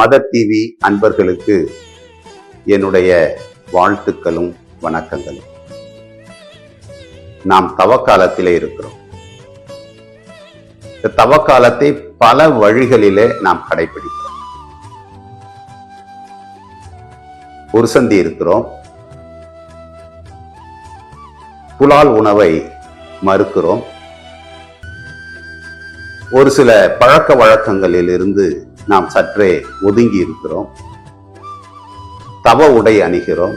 மத டிவி அன்பர்களுக்கு என்னுடைய வாழ்த்துக்களும் வணக்கங்களும். நாம் தவக்காலத்திலே இருக்கிறோம். இந்த தவக்காலத்தை பல வழிகளிலே நாம் கடைபிடிக்கிறோம். ஒரு சந்தி இருக்கிறோம். புலால் உணவை மறுக்கிறோம். ஒரு சில பழக்க வழக்கங்களில் இருந்து நாம் சற்றே ஒதுங்கி இருக்கிறோம். தவ உடை அணிகிறோம்.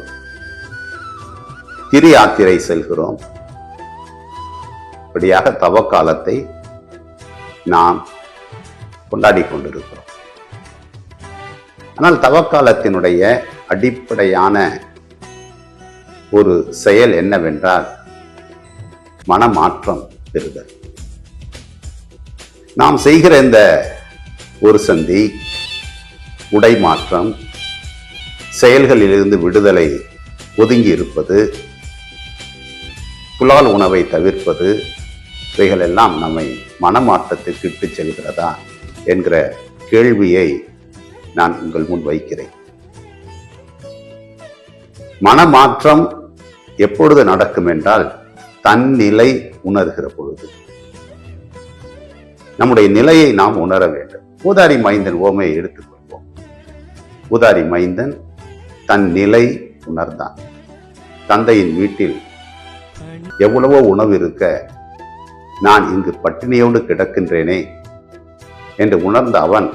திரு யாத்திரை செல்கிறோம். இப்படியாக தவ காலத்தை நாம் கொண்டாடி கொண்டிருக்கிறோம். ஆனால் தவக்காலத்தினுடைய அடிப்படையான ஒரு செயல் என்னவென்றால் மனமாற்றம் பெறுதல். நாம் செய்கிற இந்த ஒரு சந்தி உடை மாற்றம் செயல்களிலிருந்து விடுதலை ஒதுங்கி இருப்பது புலால் உணவை தவிர்ப்பது இவைகளெல்லாம் நம்மை மனமாற்றத்திற்கு இட்டு செல்கிறதா என்கிற கேள்வியை நான் உங்கள் முன் வைக்கிறேன். மனமாற்றம் எப்பொழுது நடக்கும் என்றால் தன் நிலை உணர்கிற பொழுது. நம்முடைய நிலையை நாம் உணர வேண்டும். ஊதாரி மைந்தன் ஓமையை எடுத்துக்கொள்வோம். ஊதாரி மைந்தன் தன் நிலை உணர்ந்தான். தந்தையின் வீட்டில் எவ்வளவோ உணவு இருக்க நான் இங்கு பட்டினியோடு கிடக்கின்றேனே என்று உணர்ந்த அவன்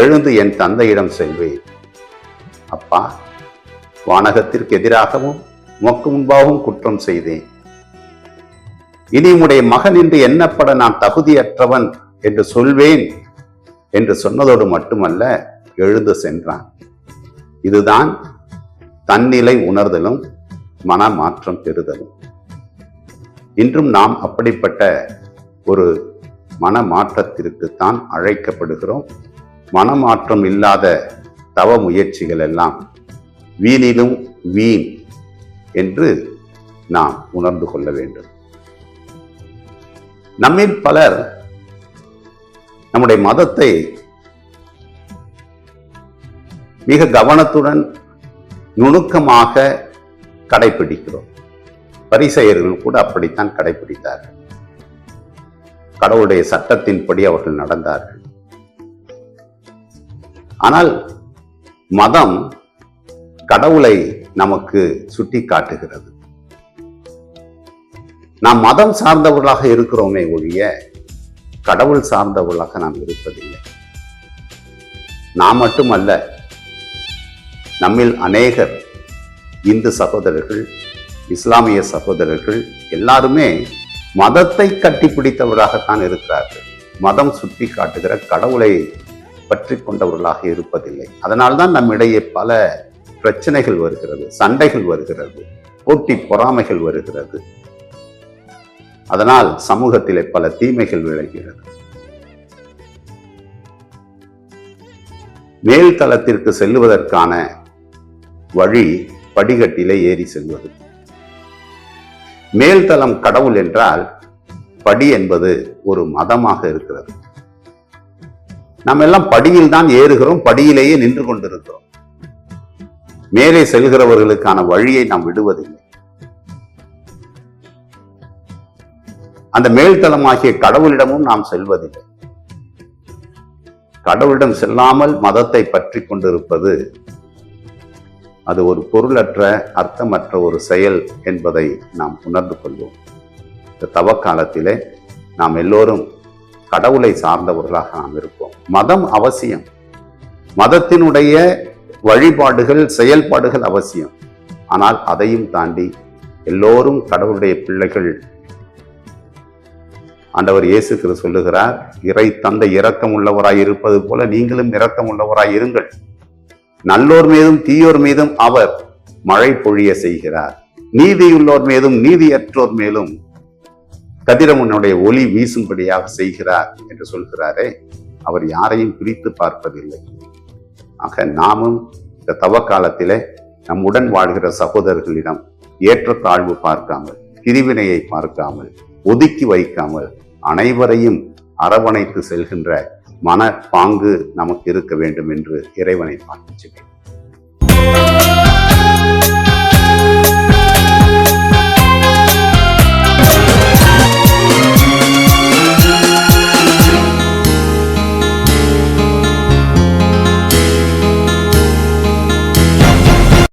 எழுந்து என் தந்தையிடம் செல்வேன். அப்பா வானகத்திற்கு எதிராகவும் உமக்கு முன்பாகவும் குற்றம் செய்தேன். இனி உடைய மகன் என்று எண்ணப்பட நான் தகுதியற்றவன் என்று சொல்வேன் என்று சொன்னதோடு மட்டுமல்ல எழுந்து சென்றான். இதுதான் தன்னிலை உணர்தலும் மனமாற்றம் பெறுதலும். இன்றும் நாம் அப்படிப்பட்ட ஒரு மனமாற்றத்திற்கு தான் அழைக்கப்படுகிறோம். மனமாற்றம் இல்லாத தவ முயற்சிகள் எல்லாம் வீணிலும் வீண் என்று நாம் உணர்ந்து கொள்ள வேண்டும். நம்மில் பலர் நம்முடைய மதத்தை மிக கவனத்துடன் நுணுக்கமாக கடைபிடிக்கிறோம். பரிசெயர்கள் கூட அப்படித்தான் கடைபிடித்தார்கள். கடவுளுடைய சட்டத்தின்படி அவர்கள் நடந்தார்கள். ஆனால் மதம் கடவுளை நமக்கு சுட்டி காட்டுகிறது நாம் மதம் சார்ந்தவர்களாக இருக்கிறோமே ஒழிய கடவுள் சார்ந்தவர்களாக நாம் இருப்பதில்லை. நாம் மட்டுமல்ல நம்மில் அநேகர் இந்து சகோதரர்கள் இஸ்லாமிய சகோதரர்கள் எல்லாருமே மதத்தை கட்டிப்பிடித்தவராகத்தான் இருக்கிறார்கள். மதம் சுட்டி காட்டுகிற கடவுளை பற்றி கொண்டவர்களாக இருப்பதில்லை. அதனால்தான் நம்மிடையே பல பிரச்சனைகள் வருகிறது சண்டைகள் வருகிறது போட்டி பொறாமைகள் வருகிறது. அதனால் சமூகத்திலே பல தீமைகள் விளைகிறது. மேல் தளத்திற்கு செல்லுவதற்கான வழி படிகட்டிலே ஏறி செல்வது. மேல்தளம் கடவுள் என்றால் படி என்பது ஒரு மதமாக இருக்கிறது. நம்ம எல்லாம் படியில் தான் ஏறுகிறோம் படியிலேயே நின்று கொண்டிருக்கிறோம். மேலே செல்கிறவர்களுக்கான வழியை நாம் விடுவதில்லை. அந்த மேல்தளமாகிய கடவுளிடமும் நாம் செல்வதில்லை. கடவுளிடம் செல்லாமல் மதத்தை பற்றி கொண்டிருப்பது அது ஒரு பொருளற்ற அர்த்தமற்ற ஒரு செயல் என்பதை நாம் உணர்ந்து கொள்வோம். இந்த தவக்காலத்திலே நாம் எல்லோரும் கடவுளை சார்ந்தவர்களாக நாம் இருப்போம். மதம் அவசியம். மதத்தினுடைய வழிபாடுகள் செயல்பாடுகள் அவசியம். ஆனால் அதையும் தாண்டி எல்லோரும் கடவுளுடைய பிள்ளைகள் ஆண்டவர் இயேசு கிற சொல்லுகிறார் இறை தந்த இரக்கம் உள்ளவராய் இருப்பது போல நீங்களும் இரக்கம் உள்ளவராய் இருங்கள். நல்லோர் மீதும் தீயோர் மீதும் அவர் மழை பொழிய செய்கிறார். நீதியுள்ளோர் மீதும் நீதியற்றோர் மேலும் கதிரவனுடைய ஒளி வீசும்படியாக செய்கிறார் என்று சொல்கிறாரே அவர் யாரையும் பிரித்து பார்ப்பதில்லை. ஆக நாமும் இந்த தவக்காலத்திலே நம்முடன் வாழ்கிற சகோதரர்களிடம் ஏற்றத்தாழ்வு பார்க்காமல் பிரிவினையை பார்க்காமல் ஒதுக்கி வைக்காமல் அனைவரையும் அரவணைத்து செல்கின்ற மன பாங்கு நமக்கு இருக்க வேண்டும் என்று இறைவனை பார்த்து